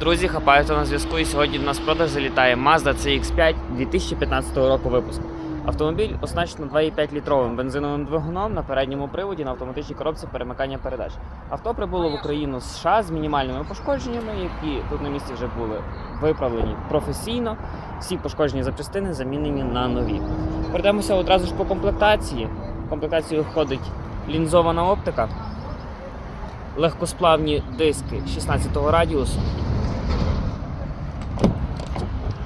Друзі, хапаються на зв'язку і сьогодні до нас в продаж залітає Mazda CX5 2015 року випуску. Автомобіль оснащено 2,5 літровим бензиновим двигуном на передньому приводі на автоматичній коробці перемикання передач. Авто прибуло в Україну з США з мінімальними пошкодженнями, які тут на місці вже були виправлені професійно. Всі пошкоджені запчастини замінені на нові. Перейдемося одразу ж по комплектації. В комплектацію входить лінзована оптика, легкосплавні диски 16-го радіусу,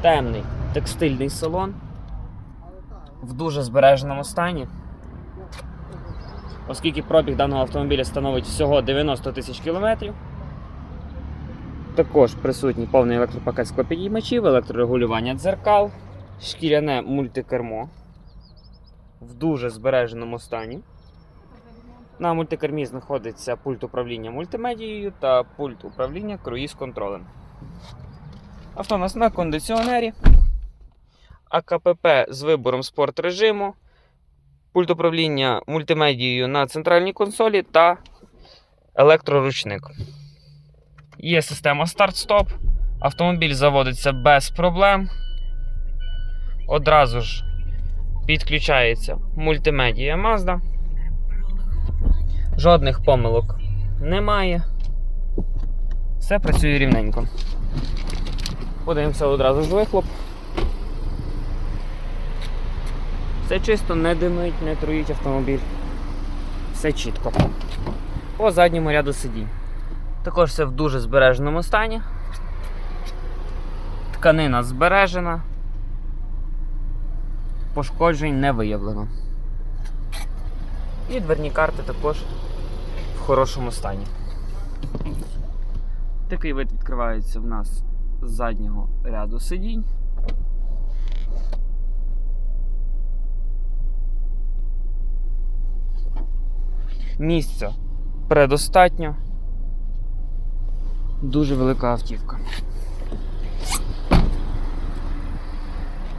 темний текстильний салон в дуже збереженому стані. Оскільки пробіг даного автомобіля становить всього 90 тисяч кілометрів. Також присутній повний електропакет склопідіймачів, електрорегулювання дзеркал, шкіряне мультикермо в дуже збереженому стані. На мультикермі знаходиться пульт управління мультимедією та пульт управління круїз-контролем. Авто у нас на кондиціонері, АКПП з вибором спорт режиму, пульт управління мультимедією на центральній консолі та електроручник. Є система старт-стоп. Автомобіль заводиться без проблем. Одразу ж підключається мультимедія Mazda. Жодних помилок немає. Все працює рівненько. Подивимося одразу ж вихлоп. Все чисто, не димить, не труїть автомобіль. Все чітко. По задньому ряду сидінь. Також все в дуже збереженому стані. Тканина збережена. Пошкоджень не виявлено. І дверні карти також в хорошому стані. Такий вид відкривається в нас заднього ряду сидінь. Місця предостатньо. Дуже велика автівка.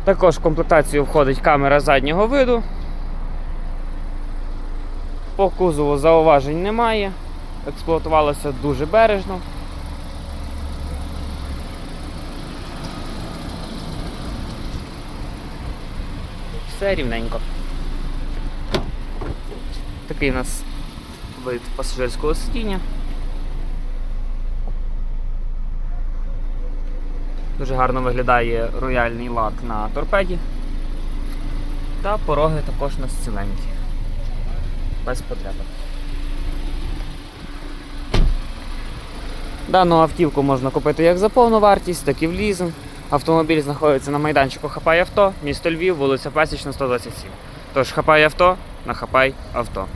Також в комплектацію входить камера заднього виду. По кузову зауважень немає. Експлуатувалося дуже бережно. Все рівненько. Такий у нас вид пасажирського сидіння. Дуже гарно виглядає рояльний лак на торпеді. Та пороги також у нас ціленькі. Без потреби. Дану автівку можна купити як за повну вартість, так і в лізинг. Автомобіль знаходиться на майданчику Хапай авто, місто Львів, вулиця Пасічна, 127. Тож хапай авто на хапай авто.